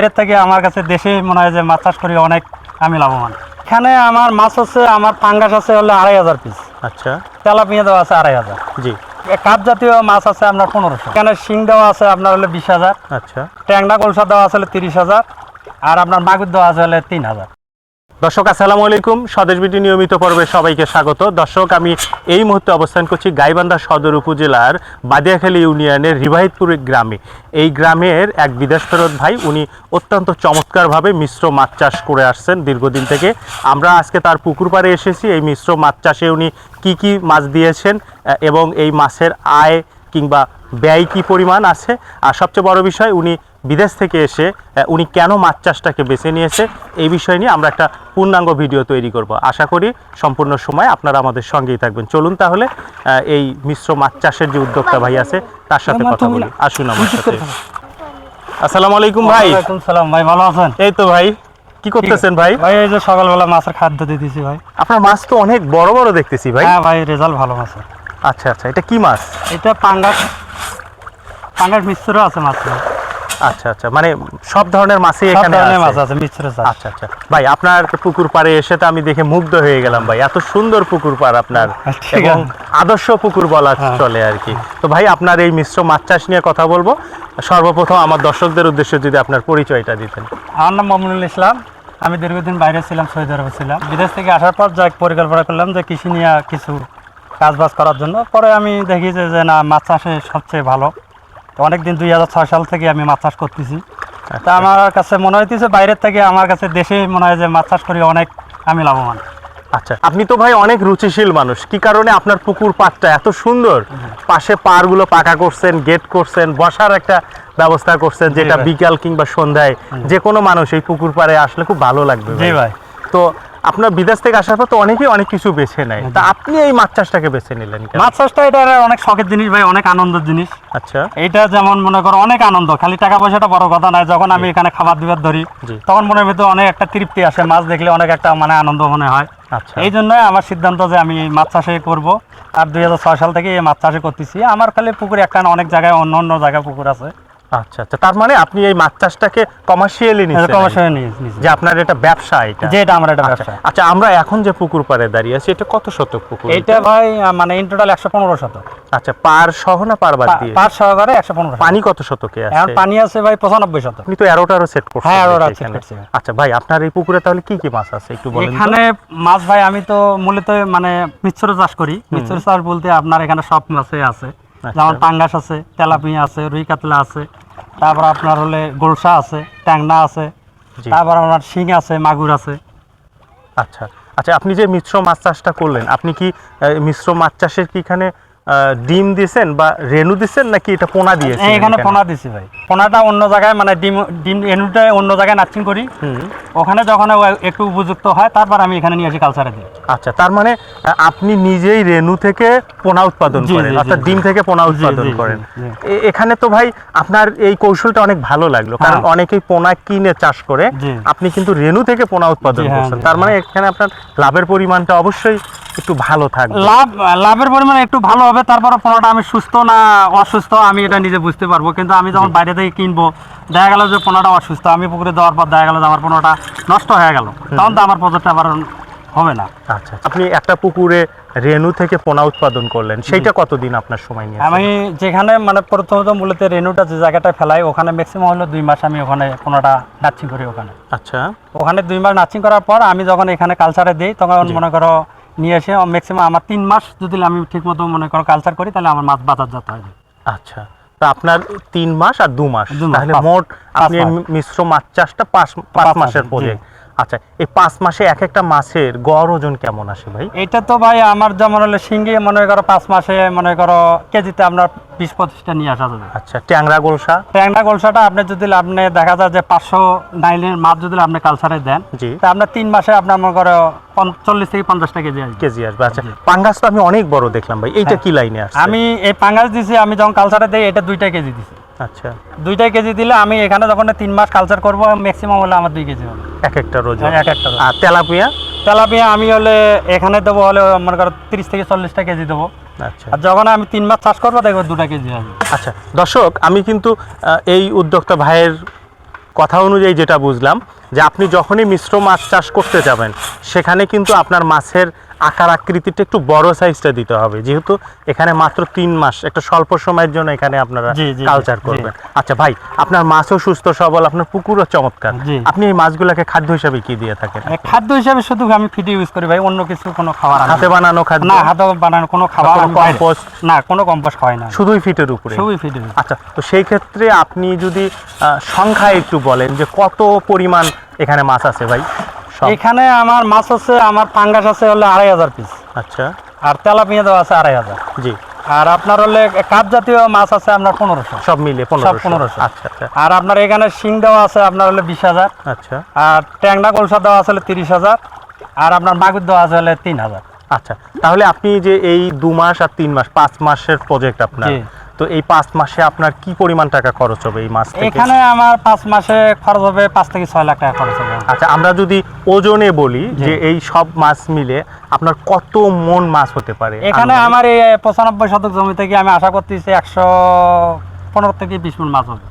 বাইরের থেকে আমার কাছে দেশে মনে হয় যে মাছ চাষ করি অনেক আমি লাভবান। এখানে আমার মাছ আছে আমার পাঙ্গাস আছে হলো আড়াই হাজার পিস আচ্ছা। তেলাপিয়া দেওয়া আছে আড়াই হাজার। জি। কাপ জাতীয় মাছ আছে আপনার পনেরোশো। এখানে শিং দেওয়া আছে আপনার হলে বিশ হাজার। আচ্ছা। ট্যাংরা কলসা দেওয়া আছে হলে তিরিশ হাজার। আর আপনার মাগুর দেওয়া আছে হলে তিন হাজার। দর্শক, আসসালামু আলাইকুম। স্বদেশ বিটি নিয়মিত পর্বে সবাইকে স্বাগত। দর্শক, আমি এই মুহূর্তে অবস্থান করছি গাইবান্ধা সদর উপজেলার বাদিয়াখালী ইউনিয়নের রিবাহিতপুর গ্রামে। এই গ্রামের এক বিদেশ ফেরত ভাই, উনি অত্যন্ত চমৎকারভাবে মিশ্র মাছ চাষ করে আসছেন দীর্ঘদিন থেকে। আমরা আজকে তার পুকুর পাড়ে এসেছি। এই মিশ্র মাছ চাষে উনি কি কি মাছ দিয়েছেন এবং এই মাছের আয় কিংবা ব্যয় কি পরিমাণ আছে? আর সবচেয়ে বড় বিষয়, উনি বিদেশ থেকে এসে উনি কেন মাছ চাষটাকে বেছে নিয়েছে এই বিষয় নিয়ে আমরা একটা পূর্ণাঙ্গ ভিডিও তৈরি করব। আশা করি সম্পূর্ণ সময় আপনারা আমাদের সঙ্গেই থাকবেন। চলুন তাহলে এই মিশ্র মাছ চাষের যে উদ্যোক্তা ভাই আছে তার সাথে কথা বলি। আসুন আমার সাথে। আসসালামু আলাইকুম ভাই। সালাম ভাই ভালো আছেন? এই তো ভাই কি করতেছেন ভাই? ভাই এই যে সকালবেলা মাছের খাদ্য দিয়ে দিছি ভাই। আপনার মাছ তো অনেক বড় বড় দেখতেছি ভাই। হ্যাঁ ভাই রেজাল্ট ভালো মাছ আচ্ছা আচ্ছা এটা কি মাছ? এটা পাঙ্গাস পাঙ্গাস মিশ্র আছে মাছ আচ্ছা আচ্ছা। মানে সব ধরনের মাছই এখানে মাছ আছে মিশ্র আচ্ছা আচ্ছা। ভাই আপনার পুকুর পাড়ে এসে তো আমি দেখে মুগ্ধ হয়ে গেলাম ভাই। এত সুন্দর পুকুর পাড় আপনার। এবং আদর্শ পুকুর বলা হ্যাঁ। চলে আর কি। তো ভাই আপনার এই মিশ্র মাছ চাষ নিয়ে কথা বলব। সর্বপ্রথম আমার দর্শকদের উদ্দেশ্যে যদি আপনার পরিচয়টা দিতেন। আমার নাম মমিনুল ইসলাম। আমি দীর্ঘদিন বাইরে ছিলাম সৌদি আরবে ছিলাম। বিদেশ থেকে আসার পর যা পরিকল্পনা করলাম যে কৃষি নিয়ে কিছু কাজ বাজ করার জন্য। পরে আমি দেখি যে না মাছ চাষে সবচেয়ে ভালো। অনেকদিন দুই হাজার ছয় সাল থেকে আমি মাছ চাষ করতেছি। তা আমার কাছে মনে হইতেছে বাইরের থেকে আমার কাছে দেশে মনে হয় যে মাছ চাষ করি অনেক আমি লাভবান। আচ্ছা আপনি তো ভাই অনেক রুচিশীল মানুষ। কি কারণে আপনার পুকুর পাড়টা এত সুন্দর? পাশে পাড়গুলো পাকা করছেন গেট করছেন বসার একটা ব্যবস্থা করছেন যেটা বিকাল কিংবা সন্ধ্যায় যে কোনো মানুষ এই পুকুর পাড়ে আসলে খুব ভালো লাগবে জি ভাই। তো আপনার বিদেশ থেকে আসার পর তো অনেকেই অনেক কিছু বেছে নেয়। তা আপনি এই মাছ চাষটাকে বেছে নিলেন মাছ চাষটা এটা অনেক শখের জিনিস ভাই অনেক আনন্দের জিনিস। আচ্ছা। এটা যেমন মনে করো অনেক আনন্দ খালি টাকা পয়সাটা বড় কথা নয় যখন আমি এখানে খাবার দিবার ধরি তখন মনের ভিতরে অনেক একটা তৃপ্তি আসে মাছ দেখলে অনেক একটা মানে আনন্দ মনে হয়। আচ্ছা। এই জন্যই আমার সিদ্ধান্ত যে আমি এই মাছ চাষে করব। আর দুই হাজার ছয় সাল থেকে এই মাছ চাষে করতেছি। আমার খালি পুকুর একটা অনেক জায়গায় অন্য অন্য জায়গায় পুকুর আছে। আচ্ছা আচ্ছা। তার মানে আপনি এই মাছ চাষটাকে কমার্শিয়ালি কমার্শিয়াল যে আপনার এটা ব্যবসা এটা। যে এটা আমার একটা আচ্ছা, ব্যবসা। আচ্ছা আমরা এখন যে পুকুর পাড়ে দাঁড়িয়ে আছি এটা কত শতক পুকুর? এইটা ভাই মানে ইন টোটাল একশো পনেরো শতক। আচ্ছা পার সহ না পার বাদ দিয়ে? পাঁচ সহকারে একশো পনেরো পানি কত শতকে এখন পানি আছে ভাই পঁচানব্বই শতক। আপনি তো এরোটারও সেট করছেন হ্যাঁ, এরোটা set করছি। আচ্ছা ভাই আপনার এই পুকুরে তাহলে কি কি মাছ আছে? একটু বলেন এখানে মাছ ভাই আমি তো মূলত মানে মিশ্র চাষ করি। মিশ্র চাষ বলতে আপনার এখানে সব মাছই আছে। যেমন পাঙ্গাস আছে তেলাপিয়া আছে রুই কাতলা আছে তারপর আপনার হলে গোলসা আছে ট্যাংনা আছে তারপর আপনার শিং আছে মাগুর আছে। আচ্ছা। আচ্ছা আপনি যে মিশ্র মাছ চাষটা করলেন আপনি কি মিশ্র মাছ চাষের কি এখানে ডিম দিছেন বা রেনু দিছেন নাকি এটা পোনা দিয়েছেন এখানে পোনা দিছি ভাই। পোনাটা অন্য জায়গায় মানে ডিম ডিম এনুটা অন্য জায়গায় নাচিং করি। ওখানে যখন একটু উপযুক্ত হয় তারপর আমি এখানে নিয়ে আসি কালচারে দিই আচ্ছা তার মানে আপনি নিজেই রেনু থেকে পোনা উৎপাদন করেন অর্থাৎ ডিম থেকে পোনা উৎপাদন করেন। এখানে তো ভাই আপনার এই কৌশলটা অনেক ভালো লাগল কারণ হ্যাঁ। অনেকেই পোনা কিনে চাষ করে। আপনি কিন্তু রেনু থেকে পোনা উৎপাদন হ্যাঁ, করছেন। তার মানে এখানে আপনার লাভের পরিমাণটা অবশ্যই একটু ভালো থাকবে। লাভ লাভের পরিমাণ একটু ভালো হবে তারপরে পোনাটা আমি সুস্থ না অসুস্থ আমি এটা নিজে বুঝতে পারব। কিন্তু আমি যখন বাইরে থেকে কিনবো দেখা গেল যে পোনাটা অসুস্থ আমি পুকুরে দেওয়ার পর দেখা গেল যে আমার পোনাটা নষ্ট হয়ে গেল। তখন তো আমার প্রজেক্টটা আবার হবে না। আচ্ছা আপনি একটা পুকুরে রেনু থেকে পোনা উৎপাদন করলেন সেইটা কতদিন আপনার সময় নিয়ে আমি যেখানে মানে প্রথমত মূলত রেনুটা যে জায়গাটা ফেলাই ওখানে ম্যাক্সিমাম হলো দুই মাস আমি ওখানে পোনাটা নাচিং করি ওখানে। আচ্ছা। ওখানে দুই মাস নাচিং করার পর আমি যখন এখানে কালচারে দিই তখন মনে করো নিয়ে এসে ম্যাক্সিমাম আমার তিন মাস যদি আমি ঠিক মতো মনে করো কালচার করি তাহলে আমার মাছ বাজার যেতে হয় আচ্ছা। তা আপনার তিন মাস আর দু মাস। তাহলে মোট আপনি মিশ্র মাছ চাষটা পাঁচ পাঁচ মাসের পরে প্রজেক্ট আচ্ছা এই পাঁচ মাসে এক একটা মাছের গড় ওজন কেমন আসে ভাই? এটা তো ভাই আমার যেমন হলে শিঙ্গি মনে করো পাঁচ মাসে মনে করো কেজিতে আপনার বিশ পঁচিশটা নিয়ে আসা যাবে। আচ্ছা ট্যাংরা গোলসা? ট্যাংরা গোলসাটা আপনি যদি আপনি দেখা যায় যে পাঁচশো নাইলের মাছ যদি আপনি কালচারে দেন জি। তা আপনার তিন মাসে আপনার মনে করো চল্লিশ থেকে পঞ্চাশটা কেজি আসবে। কেজি আসবে আচ্ছা। পাঙ্গাস তো আমি অনেক বড় দেখলাম ভাই এইটা হ্যাঁ। কি লাইনে আসছে? আমি এই পাঙ্গাস দিছি আমি যখন কালচারে দিই এটা দুইটা কেজি দিছি। আচ্ছা। দুইটা কেজি দিলে আমি এখানে যখন তিন মাস কালচার করব ম্যাক্সিমাম হলে আমার দুই কেজি হবে। এক একটা ওজন এক একটা আর তেলাপিয়া? তেলাপিয়া আমি হলে এখানে দেবো হলে মনে করো তিরিশ থেকে চল্লিশটা কেজি দেবো। আচ্ছা। আর যখন আমি তিন মাস চাষ করব দেখব দুটা কেজি হবে। আচ্ছা দর্শক আমি কিন্তু এই উদ্যোক্তা ভাইয়ের কথা অনুযায়ী যেটা বুঝলাম যে আপনি যখনই মিশ্র মাছ চাষ করতে যাবেন সেখানে কিন্তু আপনার মাছের আকার আকৃতিটা একটু বড় সাইজটা দিতে হবে। যেহেতু এখানে মাত্র তিন মাস একটা স্বল্প সময়ের জন্য এখানে আপনারা কালচার করবেন। আচ্ছা ভাই আপনার মাছও সুস্থ সবল আপনার পুকুরও চমৎকার। আপনি এই মাছগুলোকে খাদ্য হিসাবে কি দিয়ে থাকেন? খাদ্য হিসাবে শুধু আমি ফিডে ইউজ করি ভাই অন্য কিছু কোনো খাবার হাতে বানানো খাদ্য? না হাতে বানানো কোনো খাবার compost? না কোনো কম্পোস্ট হয় না। শুধুই ফিটের উপরে? সবই ফিডে আচ্ছা তো সেই ক্ষেত্রে আপনি যদি আহ, সংখ্যায় একটু বলেন যে কত পরিমাণ এখানে মাছ আছে ভাই? এখানে আমার মাছ আছে আমার পাঙ্গাস আছে হলে আড়াই হাজার পিস আচ্ছা। আর তেলাপিয়া দেওয়া আছে আড়াই হাজার। জি। আর আপনার হলে কাপ জাতীয় মাছ আছে আপনার পনেরোশো। সব মিলে পনেরোশো। 1500 আচ্ছা আচ্ছা। আর আপনার এখানে শিং দেওয়া আছে আপনার হলে বিশ হাজার। আচ্ছা। আর ট্যাংরা কলসা দেওয়া আছে হলে তিরিশ হাজার। আর আপনার মাগুর দেওয়া আছে হলে তিন হাজার। আচ্ছা তাহলে আপনি যে এই দু মাস আর তিন মাস পাঁচ মাসের প্রজেক্ট আপনার। তো এই পাঁচ মাসে আপনার কি পরিমাণ টাকা খরচ হবে এই মাস থেকে? এখানে আমার পাঁচ মাসে খরচ হবে পাঁচ থেকে ছয় লাখ টাকা খরচ হবে। আচ্ছা আমরা যদি ওজনে বলি যে এই সব মাছ মিলে আপনার কত মন মাছ হতে পারে এখানে আমার এই পঁচানব্বই শতক জমি থেকে আমি আশা করতেছি একশো পনেরো থেকে বিশ মন মাছ হবে।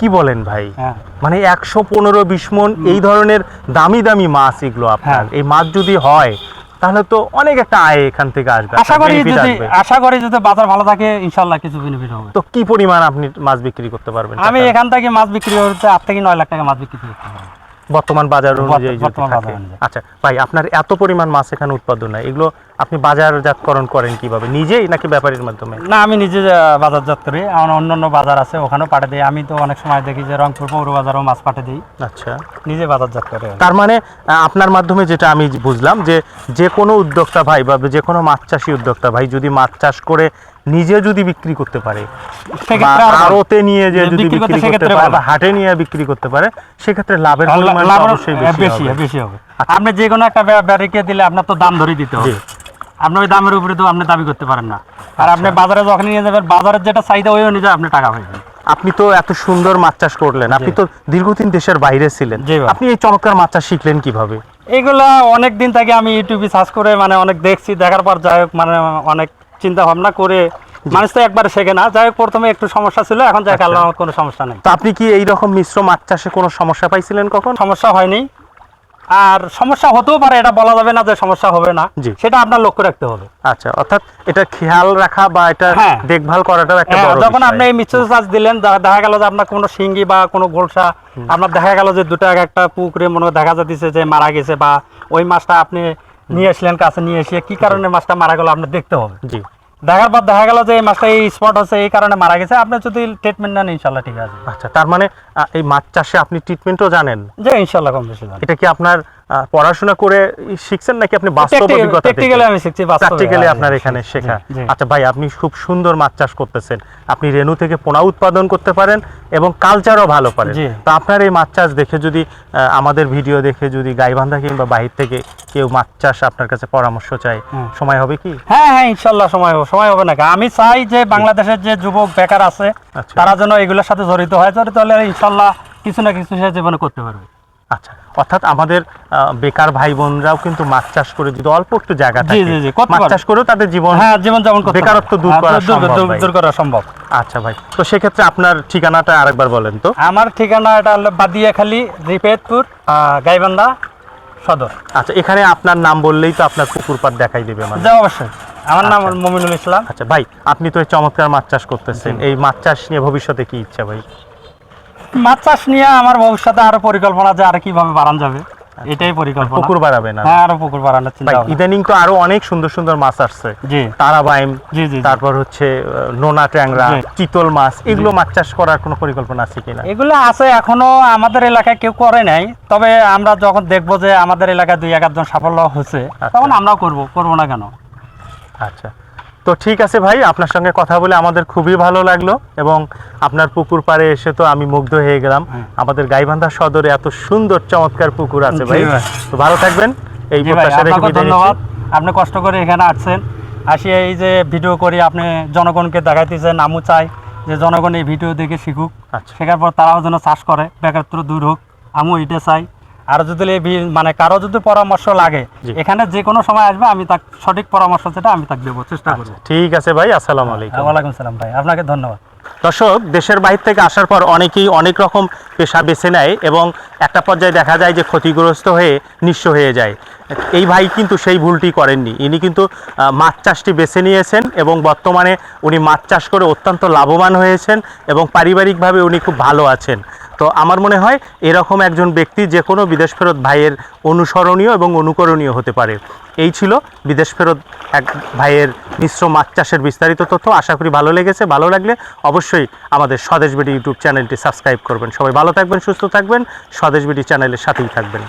কি বলেন ভাই? হ্যাঁ। মানে একশো পনেরো বিশ মন এই ধরনের দামি দামি মাছ এগুলো আপনার। হ্যাঁ। এই মাছ যদি হয় তাহলে তো অনেক একটা আয় এখান থেকে আসবে আশা করি যদি আশা করি যদি বাজার ভালো থাকে ইনশাআল্লাহ কিছু বেনিফিট হবে। তো কি পরিমাণ আপনি মাছ বিক্রি করতে পারবেন? আমি এখান থেকে মাছ বিক্রি করতে আট থেকে নয় লাখ টাকা মাছ বিক্রি করতে পারব। বর্তমান বাজার অনুযায়ী বর্তমান বাজার আচ্ছা ভাই আপনার এত পরিমাণ মাছ এখানে উৎপাদন হয় এগুলো আপনি বাজারজাতকরণ করেন কীভাবে? নিজেই নাকি ব্যাপারীর মাধ্যমে? না আমি নিজে বাজারজাত করি। আমার অন্য অন্য বাজার আছে ওখানেও পাঠে দিই। আমি তো অনেক সময় দেখি যে রংপুর পৌর বাজারও মাছ পাঠে দিই। আচ্ছা। নিজে বাজারজাত করে তার মানে আপনার মাধ্যমে যেটা আমি বুঝলাম যে যে কোনো উদ্যোক্তা ভাই বা যে কোনো মাছ চাষি উদ্যোক্তা ভাই যদি মাছ চাষ করে নিজে যদি বিক্রি করতে পারে। আড়তে নিয়ে যে যদি বিক্রি করতে পারে বা হাটে নিয়ে বিক্রি করতে পারে সেক্ষেত্রে লাভের পরিমাণ অবশ্যই বেশি বেশি হবে। হবে। আপনি যে কোনো একটা ব্যা- ব্যাটারিকে দিলে আপনার তো দাম ধরে দিতে হবে। আপনি ওই দামের উপরে তো আপনি দাবি করতে পারেন না। আর আপনি বাজারে যখন নিয়ে যাবেন বাজারের যেটা চাহিদা ওই অনুযায়ী আপনি টাকা পাইবেন। আপনি তো এত সুন্দর মাছ চাষ করলেন আপনি তো দীর্ঘদিন দেশের বাইরে ছিলেন। আপনি এই চমৎকার মাছ চাষ শিখলেন কীভাবে? এগুলো অনেক দিন থেকে আমি ইউটিউবে সার্চ করে মানে অনেক দেখছি দেখার পর যাই হোক মানে অনেক চিন্তা ভাবনা করে মানুষ তো একবার শেখে না। যাই হোক প্রথমে একটু সমস্যা ছিল এখন যাই আচ্ছা। আল্লাহ কোনো সমস্যা নেই। তো আপনি কি এই রকম মিশ্র মাছ চাষে কোনো সমস্যা পাইছিলেন কখন? সমস্যা হয়নি। আর সমস্যা হতেও পারে এটা বলা যাবে না যে সমস্যা হবে না। সেটা আপনার লক্ষ্য রাখতে হবে। আচ্ছা অর্থাৎ এটা খেয়াল রাখা বা এটা হ্যাঁ। দেখভাল করাটাও একটা হ্যাঁ, বড় যখন আপনি এই মিক্সচার চার্জ দিলেন দেখা গেল যে আপনার কোনো শিঙ্গি বা কোনো গোলসা আপনার দেখা গেল যে দুটো এক একটা পুকুরে মনে হয় দেখা যাচ্ছে যে মারা গেছে বা ওই মাছটা আপনি নিয়ে আসলেন কাছে নিয়ে এসে কি কারণে মাছটা মারা গেল আপনার দেখতে হবে। জি। দেখার পর দেখা গেল যে এই মাছটা এই স্পট হচ্ছে এই কারণে মারা গেছে। আপনি যদি ট্রিটমেন্ট নেন ইনশাল্লাহ ঠিক আছে। আচ্ছা তার মানে এই মাছ চাষে আপনি ট্রিটমেন্টও জানেন? যে ইনশাল্লাহ কম বেশি এটা কি আপনার পড়াশোনা করে শিখছেন নাকি আপনি বাস্তব অভিজ্ঞতা প্র্যাকটিক্যালি আমি শিখছি প্র্যাকটিক্যালি আপনার এখানে শেখা। আচ্ছা ভাই আপনি খুব সুন্দর মাছ চাষ করতেছেন। আপনি রেনু থেকে পোনা উৎপাদন করতে পারেন এবং কালচারও ভালো পারেন। তো আপনার এই মাছ চাষ দেখে যদি আমাদের ভিডিও দেখে যদি গাইবান্ধা কিংবা বাহির থেকে কেউ মাছ চাষ আপনার কাছে পরামর্শ চাই সময় হবে কি? হ্যাঁ হ্যাঁ ইনশাল্লাহ সময় হবে সময় হবে না। আমি চাই যে বাংলাদেশের যে যুবক বেকার আছে আচ্ছা। তারা যেন এগুলোর সাথে জড়িত হয়। জড়িত হলে ইনশাল্লাহ কিছু না কিছু সে জীবনে করতে পারবে। আচ্ছা অর্থাৎ আমাদের বেকার ভাই বোনরাও কিন্তু মাছ চাষ করে যদি অল্প একটু জায়গা থাকে জি, জি, মাছ চাষ করেও তাদের জীবন হ্যাঁ জীবন যেমন বেকারত্ব দূর হ্যাঁ, করা দূর- দূর- সম্ভব দূর- করা সম্ভব। আচ্ছা ভাই তো সেক্ষেত্রে আপনার ঠিকানাটা আরেকবার বলেন তো। আমার ঠিকানা এটা হলো বাদিয়াখালী রিপেতপুর গাইবান্ধা সদর। আচ্ছা এখানে আপনার নাম বললেই তো আপনার পুকুর পাড় দেখাই দেবে মানে অবশ্যই। আমার নাম আচ্ছা। মমিনুল ইসলাম। আচ্ছা ভাই আপনি তো এই চমৎকার মাছ চাষ করতেছেন। এই মাছ চাষ নিয়ে ভবিষ্যতে কি ইচ্ছা ভাই? মাছ চাষ নিয়ে আমার ভবিষ্যতে আরও পরিকল্পনা যে আর কীভাবে বাড়ানো যাবে। এটাই পরিকল্পনা। পুকুর বাড়াবেন আর হ্যাঁ আরও পুকুর বাড়ানোর চিন্তা ইদানিং তো আরও অনেক সুন্দর সুন্দর মাছ আসছে। জি। জি জি জি। তারপর হচ্ছে নোনা ট্যাংরা চিতল মাছ এগুলো মাছ চাষ করার কোনো পরিকল্পনা আছে কিনা? এগুলো আছে এখনও আমাদের এলাকায় কেউ করে নাই। তবে আমরা যখন দেখব যে আমাদের এলাকায় দুই এক আধজন সাফল্য হচ্ছে তখন আমরাও করব করব না কেন? আচ্ছা। তো ঠিক আছে ভাই আপনার সঙ্গে কথা বলে আমাদের খুবই ভালো লাগল এবং আপনার পুকুর পাড়ে এসে তো আমি মুগ্ধ হয়ে গেলাম। হ্যাঁ। আমাদের গাইবান্ধা সদরে এত সুন্দর চমৎকার পুকুর আছে ভাই। তো ভালো থাকবেন। এই জি প্রত্যাশা রেখে ধন্যবাদ। আপনি কষ্ট করে এখানে আসছেন। আসি এই যে ভিডিও করি আপনি জনগণকে দেখাইতেছেন আমু চাই যে জনগণ এই ভিডিও দেখে শিখুক। আচ্ছা। শেখার পর তারাও যেন চাষ করে বেকারত্ব দূর হোক। আমু এটা চাই। আর যদি মানে কারও যদি পরামর্শ লাগে। এখানে যে কোনো সময় আসবে আমি তাকে সঠিক পরামর্শ যেটা আমি তাকে দেবো চেষ্টা করব। ঠিক আছে ভাই আসসালামু আলাইকুম। ওয়ালাইকুম সালাম ভাই আপনাকে ধন্যবাদ। দর্শক দেশের বাইরে থেকে আসার পর অনেকেই অনেক রকম পেশা বেছে নেয় এবং একটা পর্যায়ে দেখা যায় যে ক্ষতিগ্রস্ত হয়ে নিঃস্ব হয়ে যায়। এই ভাই কিন্তু সেই ভুলটি করেননি। ইনি কিন্তু মাছ চাষটি বেছে নিয়েছেন এবং বর্তমানে উনি মাছ চাষ করে অত্যন্ত লাভবান হয়েছেন এবং পারিবারিকভাবে উনি খুব ভালো আছেন। তো আমার মনে হয় এরকম একজন ব্যক্তি যে কোনো বিদেশ ফেরত ভাইয়ের অনুসরণীয় এবং অনুকরণীয় হতে পারে। এই ছিল বিদেশ ফেরত এক ভাইয়ের মিশ্র মাছ চাষের বিস্তারিত তথ্য। আশা করি ভালো লেগেছে, ভালো লাগলে অবশ্যই আমাদের স্বদেশ বিডি ইউটিউব চ্যানেলটি সাবস্ক্রাইব করবেন। সবাই ভালো থাকবেন, সুস্থ থাকবেন, স্বদেশ বিডি চ্যানেলের সাথেই থাকবেন।